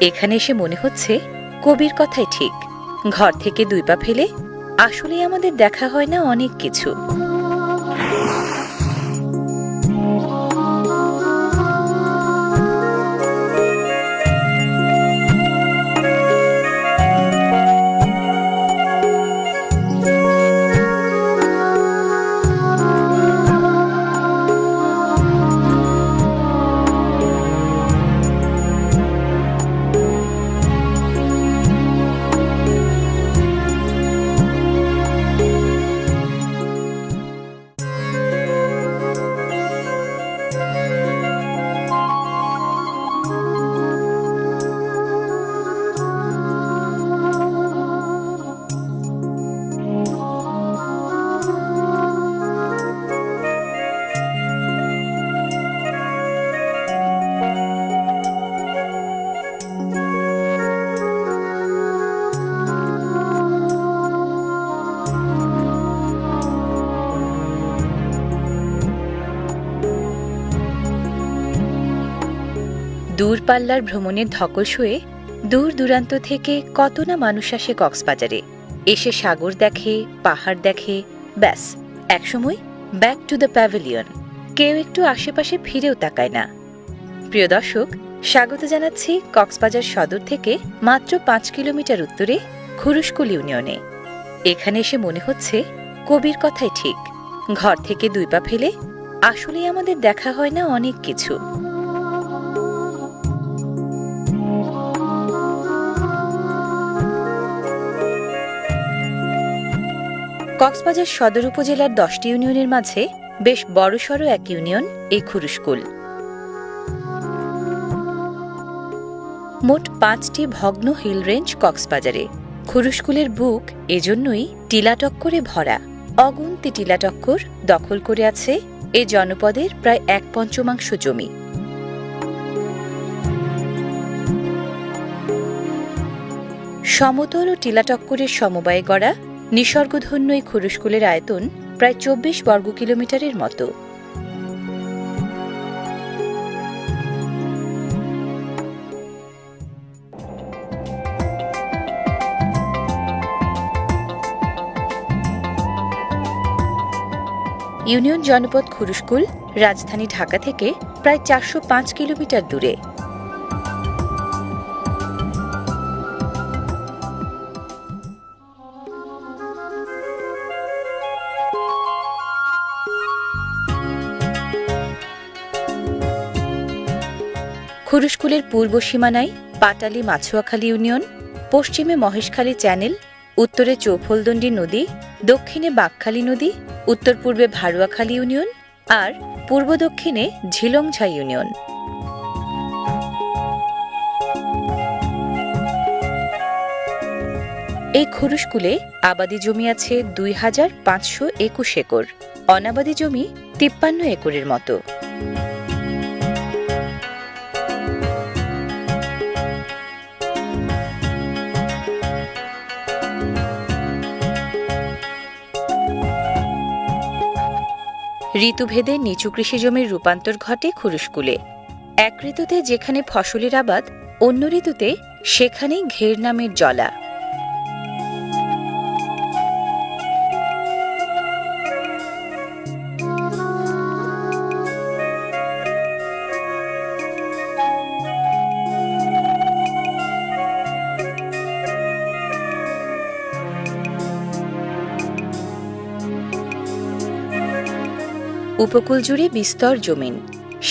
এখানে এসে মনে হচ্ছে কবির কথাই ঠিক। ঘর থেকে দুই পা ফেলে আসলে আমাদের দেখা হয় না অনেক কিছু। দূরপাল্লার ভ্রমণের ধকল শুয়ে দূর দূরান্ত থেকে কত না মানুষ আসে কক্সবাজারে। এসে সাগর দেখে, পাহাড় দেখে, ব্যাস, একসময় ব্যাক টু দ্য প্যাভিলিয়ন। কেউ একটু আশেপাশে ফিরেও তাকায় না। প্রিয় দর্শক, স্বাগত জানাচ্ছি কক্সবাজার সদর থেকে মাত্র পাঁচ কিলোমিটার উত্তরে খুরুশকুল ইউনিয়নে। এখানে এসে মনে হচ্ছে কবির কথাই ঠিক। ঘর থেকে দুই পা ফেলে আসলেই আমাদের দেখা হয় না অনেক কিছু। কক্সবাজার সদর উপজেলার দশটি ইউনিয়নের মাঝে বেশ বড়সড় এক ইউনিয়ন এই খুরুশকুল মোট পাঁচটি ভগ্ন হিল রেঞ্জ কক্সবাজারে। খুরুশকুলের বুক এজন্যই টিলাটক্করে ভরা। অগুন্তি টিলাটক্কর দখল করে আছে এ জনপদের প্রায় এক পঞ্চমাংশ জমি। সমতল ও টিলাটক্করের সমবায়ে গড়া নিসর্গধন্য এই খুরুশকুলের আয়তন প্রায় চব্বিশ বর্গ কিলোমিটারের মতো। ইউনিয়ন জনপদ খুরুশকুল রাজধানী ঢাকা থেকে প্রায় চারশো পাঁচ কিলোমিটার দূরে। খুরুশকুলের পূর্ব সীমানায় পাটালি মাছুয়াখালী ইউনিয়ন, পশ্চিমে মহেশখালী চ্যানেল, উত্তরে চৌফলদণ্ডী নদী, দক্ষিণে বাকখালী নদী উত্তর পূর্বে ভারুয়াখালী ইউনিয়ন আর পূর্ব দক্ষিণে ঝিলংঝা ইউনিয়ন। এই খুরুশকুলে আবাদি জমি আছে দুই হাজার পাঁচশো একুশ একর। অনাবাদি জমি তিপ্পান্ন একরের মতো। ঋতুভেদে নিচু কৃষি জমির রূপান্তর ঘটে খুরুশকুলে। এক ঋতুতে যেখানে ফসলের আবাদ, অন্য ঋতুতে সেখানেই ঘের নামের জলা। উপকূল জুড়ে বিস্তর জমিন,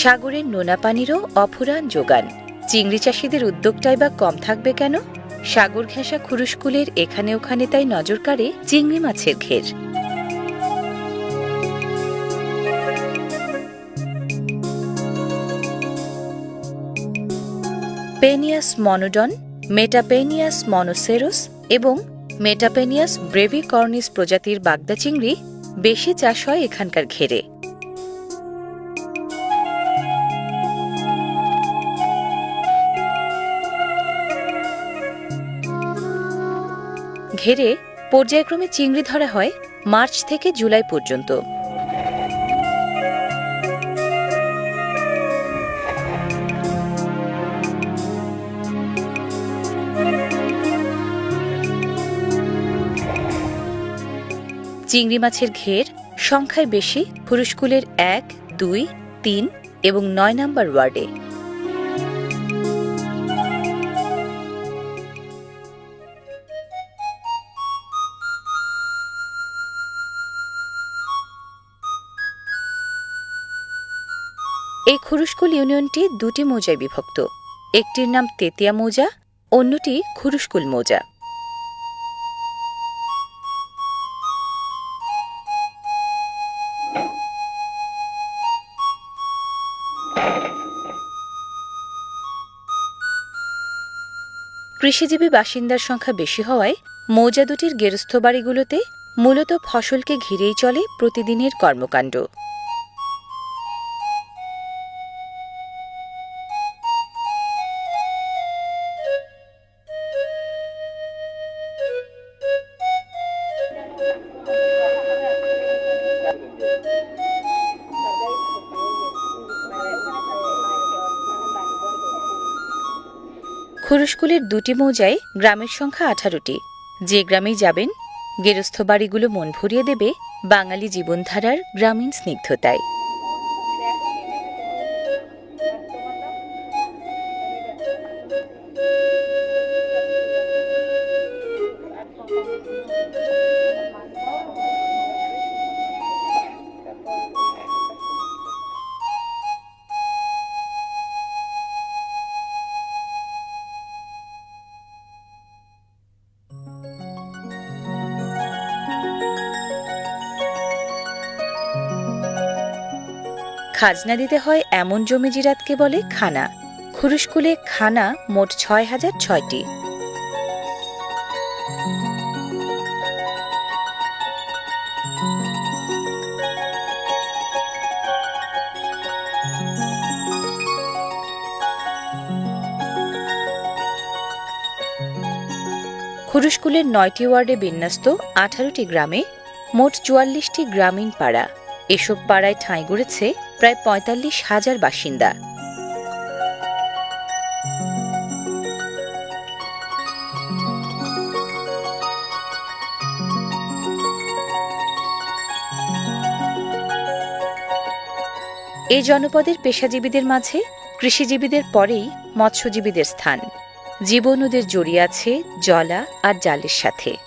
সাগরের নোনা পানিরও অফুরান যোগান। চিংড়ি চাষিদের উদ্যোগটাই বা কম থাকবে কেন? সাগর ঘেঁষা খুরুশকুলের এখানে ওখানে তাই নজর কাড়ে চিংড়ি মাছের ঘের। পেনিয়াস মনোডন, মেটাপেনিয়াস মনোসেরোস এবং মেটাপেনিয়াস ব্রেভিকর্নিস প্রজাতির বাগদা চিংড়ি বেশি চাষ হয় এখানকার ঘেরে। ঘেরে পর্যায়ক্রমে চিংড়ি ধরা হয় মার্চ থেকে জুলাই পর্যন্ত। চিংড়ি মাছের ঘের সংখ্যায় বেশি পুরুষকুলের এক, দুই, তিন এবং নয় নম্বর ওয়ার্ডে। এই খুরুশকুল ইউনিয়নটি দুটি মৌজায় বিভক্ত। একটির নাম তেতিয়া মৌজা, অন্যটি খুরুশকুল মৌজা। কৃষিজীবী বাসিন্দার সংখ্যা বেশি হওয়ায় মৌজা দুটির গেরস্থ বাড়িগুলোতে মূলত ফসলকে ঘিরেই চলে প্রতিদিনের কর্মকাণ্ড। দুটি মৌজায় গ্রামের সংখ্যা আঠারোটি। যে গ্রামেই যাবেন গেরস্থ বাড়িগুলো মন ভরিয়ে দেবে বাঙালি জীবনধারার গ্রামীণ স্নিগ্ধতায়। খাজনা দিতে হয় এমন জমি জিরাতকে বলে খানা। খুরুশকুলে খানা মোট ছয় হাজার ছয়টি। খুরুশকুলের নয়টি ওয়ার্ডে বিন্যস্ত আঠারোটি গ্রামে মোট চুয়াল্লিশটি গ্রামীণ পাড়া। এসব পাড়ায় ঠাঁই গড়েছে প্রায় পঁয়তাল্লিশ হাজার বাসিন্দা। এই জনপদের পেশাজীবীদের মাঝে কৃষিজীবীদের পরেই মৎস্যজীবীদের স্থান। জীবন ওদের জড়িয়ে আছে জলা আর জালের সাথে।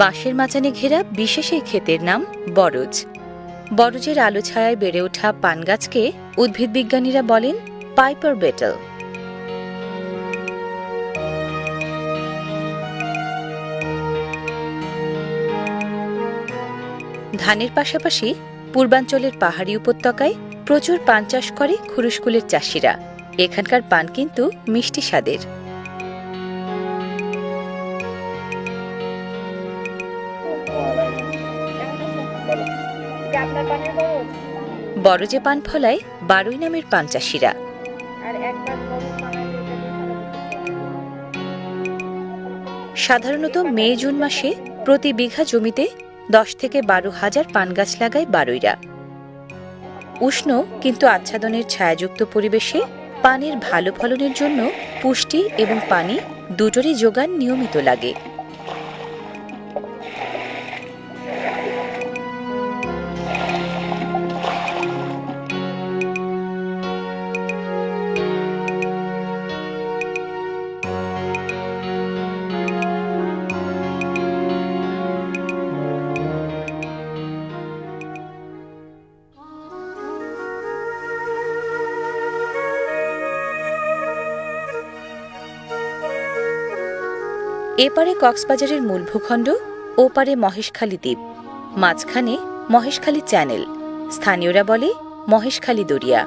বাঁশের মাচানে ঘেরা বিশেষ এই ক্ষেতের নাম বরজ। বরজের আলো ছায়ায় বেড়ে ওঠা পান গাছকে উদ্ভিদ বিজ্ঞানীরা বলেন পাইপার বেটল। ধানের পাশাপাশি পূর্বাঞ্চলের পাহাড়ি উপত্যকায় প্রচুর পান চাষ করে খুরুশকুলের চাষিরা। এখানকার পান কিন্তু মিষ্টি স্বাদের। বরজ? বরজে পান ফলায় বারুই নামের পান চাষিরা। সাধারণত মে জুন মাসে প্রতি বিঘা জমিতে দশ থেকে বারো হাজার পান গাছ লাগায় বারুইরা। উষ্ণ কিন্তু আচ্ছাদনের ছায়াযুক্ত পরিবেশে পানের ভালো ফলনের জন্য পুষ্টি এবং পানি দুটোরই যোগান নিয়মিত লাগে। এপারে কক্সবাজারের মূল ভূখণ্ড ওপারে মহেশখালী দ্বীপ। মাঝখানে মহেশখালী চ্যানেল। স্থানীয়রা বলে মহেশখালী দরিয়া।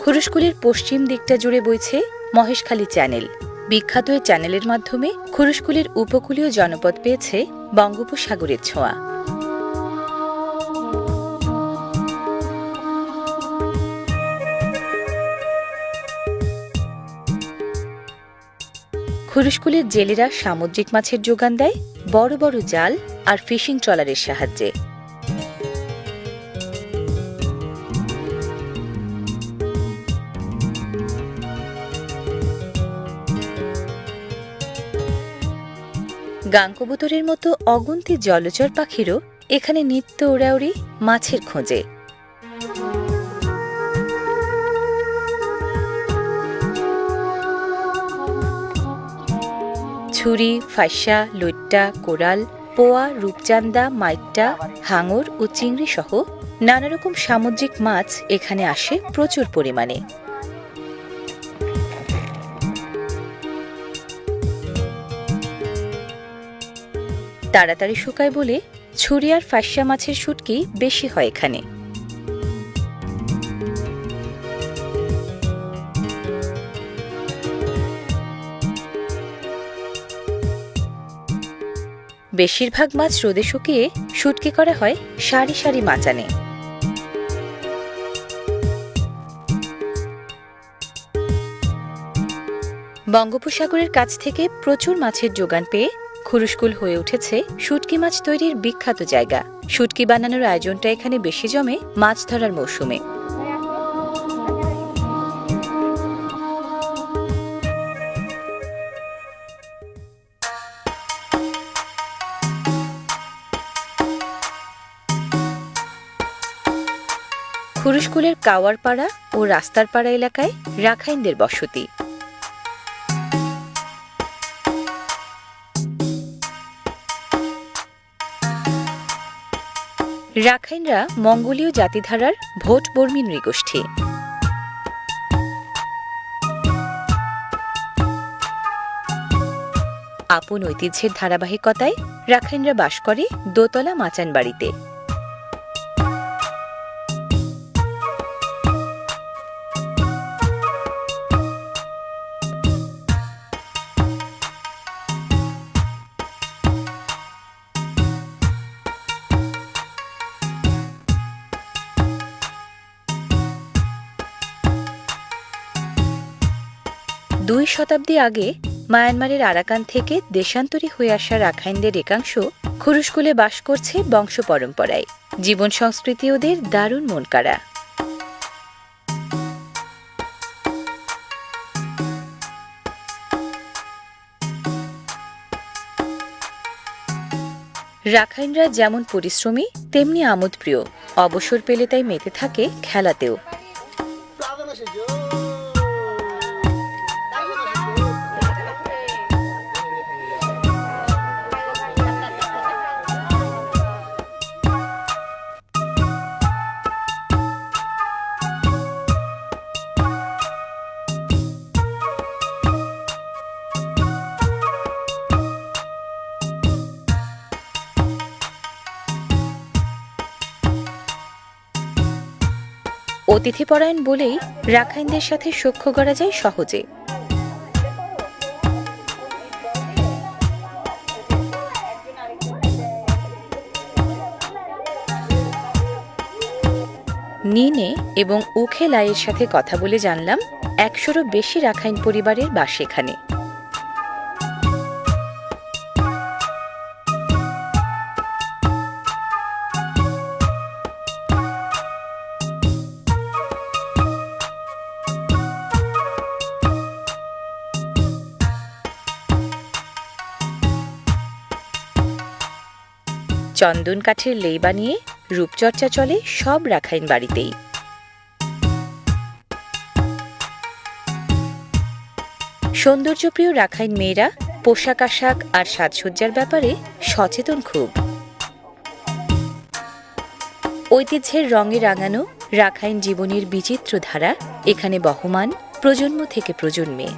খুরুশকুলের পশ্চিম দিকটা জুড়ে বইছে মহেশখালী চ্যানেল। বিখ্যাত এই চ্যানেলের মাধ্যমে খুরুশকুলের উপকূলীয় জনপদ পেয়েছে বঙ্গোপসাগরের ছোঁয়া। খুরুশকুলের জেলেরা সামুদ্রিক মাছের যোগান দেয়, বড় বড় জাল আর ফিশিং ট্রলারের সাহায্যে। গাঙ্কবুতরের মতো অগুন্তি জলচর পাখিরও এখানে নিত্য ওড়াউড়ি মাছের খোঁজে। ছুরি, ফাঁসা লইট্টা কোরাল, পোয়া রূপচান্দা মাইট্টা, হাঙর ও চিংড়ি সহ নানা রকম সামুদ্রিক মাছ এখানে আসে প্রচুর পরিমাণে। তাড়াতাড়ি শুকায় বলে ছুরি আর ফাঁসা মাছের শুটকি বেশি হয় এখানে। বেশিরভাগ মাছ রোদে শুকিয়ে শুটকি করা হয় সারি সারি মাচানে। বঙ্গোপসাগরের কাছ থেকে প্রচুর মাছের যোগান পেয়ে খুরুশকুল হয়ে উঠেছে শুটকি মাছ তৈরির বিখ্যাত জায়গা। শুটকি বানানোর আয়োজনটা এখানে বেশি জমে মাছ ধরার মৌসুমে। খুরুশকুলের কাওয়ারপাড়া ও রাস্তার পাড়া এলাকায় রাখাইনদের বসতি। রাখাইনরা মঙ্গোলীয় জাতিধারার ভোট বর্মী নৃগোষ্ঠী। আপন ঐতিহ্যের ধারাবাহিকতায় রাখাইনরা বাস করে দোতলা মাচান বাড়িতে। শতাব্দী আগে মায়ানমারের আরাকান থেকে দেশান্তরী হয়ে আসা রাখাইনদের একাংশ খুরুশকুলে বাস করছে বংশ পরম্পরায়। জীবন সংস্কৃতি ওদের দারুণ মন কাড়া। রাখাইনরা যেমন পরিশ্রমী, তেমনি আমোদপ্রিয়। অবসর পেলে তাই মেতে থাকে খেলাতেও। অতিথিপরায়ণ বলেই রাখাইনদের সাথে সখ্য করা যায় সহজে। নিনে এবং উখে লাইয়ের সাথে কথা বলে জানলাম, একশোরও বেশি রাখাইন পরিবারের বাস এখানে। চন্দন কাঠের লেই বানিয়ে রূপচর্চা চলে সব রাখাইন বাড়িতেই। সৌন্দর্যপ্রিয় রাখাইন মেয়েরা পোশাক আশাক আর সাজসজ্জার ব্যাপারে সচেতন খুব। ঐতিহ্যের রঙে রাঙানো রাখাইন জীবনের বিচিত্র ধারা এখানে বহমান প্রজন্ম থেকে প্রজন্মে।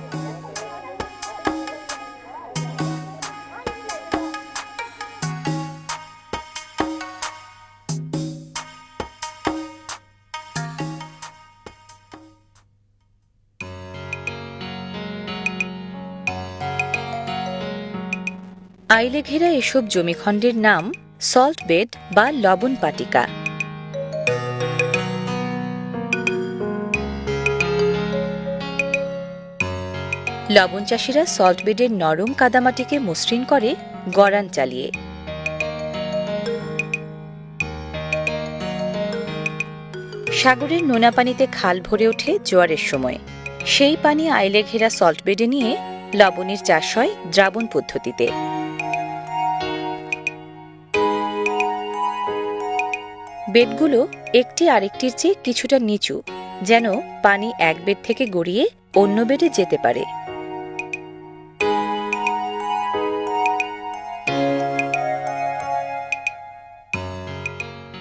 আইলে ঘেরা এসব জমিখণ্ডের নাম সল্ট বেড বা লবণ পাটিকা। লবণ চাষিরা সল্ট বেডের নরম কাদামাটিকে মসৃণ করে গড়ান চালিয়ে। সাগরের নোনা পানিতে খাল ভরে ওঠে জোয়ারের সময়। সেই পানি আইলে ঘেরা সল্ট বেডে নিয়ে লবণের চাষ হয় দ্রাবণ পদ্ধতিতে। বেডগুলো একটি আরেকটির চেয়ে কিছুটা নিচু, যেন পানি এক বেড থেকে গড়িয়ে অন্য বেডে যেতে পারে।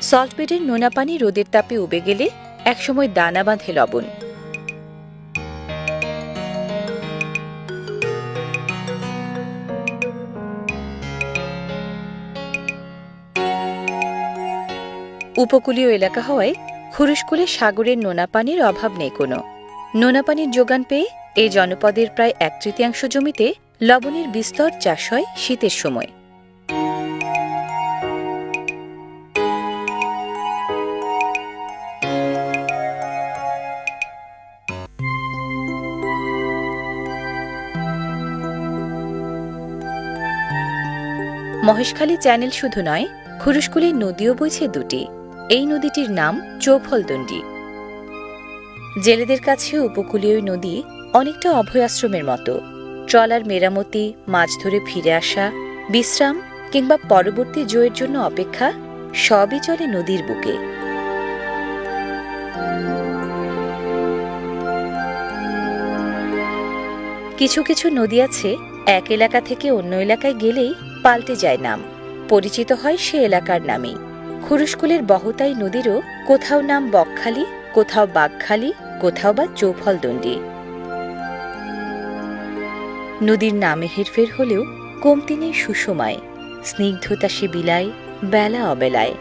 সল্ট বেডের নোনা পানি রোদের তাপে উবে গেলে একসময় দানা বাঁধে লবণ। উপকূলীয় এলাকা হওয়ায় খুরুশকুলে সাগরের নোনা পানির অভাব নেই কোনো। নোনা পানির যোগান পেয়ে এই জনপদের প্রায় এক তৃতীয়াংশ জমিতে লবণের বিস্তর চাষ হয় শীতের সময়। মহেশখালী চ্যানেল শুধু নয় খুরুশকুলের নদীও বইছে দুটি। এই নদীটির নাম চৌফলদণ্ডী। জেলেদের কাছে উপকূলীয় নদী অনেকটা অভয় আশ্রমের মতো। ট্রলার মেরামতি, মাছ ধরে ফিরে আসা, বিশ্রাম কিংবা পরবর্তী জয়ের জন্য অপেক্ষা সবই চলে নদীর বুকে। কিছু কিছু নদী আছে, এক এলাকা থেকে অন্য এলাকায় গেলেই পাল্টে যায় নাম। পরিচিত হয় সে এলাকার নামেই। খুরুশকুলের বহতাই নদীরও কোথাও নাম বকখালি, কোথাও বাঘখালি, কোথাও বা চৌফলদণ্ডী। নদীর নামে হেরফের হলেও কমতি নেই স্নিগ্ধতা সে বিলায় বেলা অবেলায়।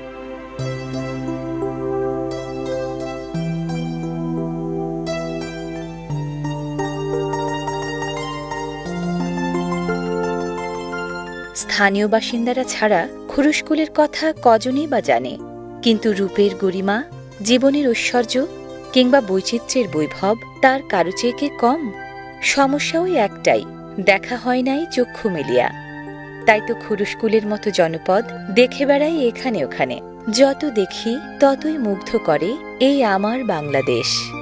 স্থানীয় বাসিন্দারা ছাড়া খুরুশকুলের কথা কজনই বা জানে। কিন্তু রূপের গরিমা, জীবনের ঐশ্বর্য কিংবা বৈচিত্র্যের বৈভব তার কারও চেয়ে কম? সমস্যা ওই একটাই, দেখা হয় নাই চক্ষু মেলিয়া। তাই তো খুরুশকুলের মতো জনপদ দেখে বেড়াই এখানে ওখানে। যত দেখি ততই মুগ্ধ করে এই আমার বাংলাদেশ।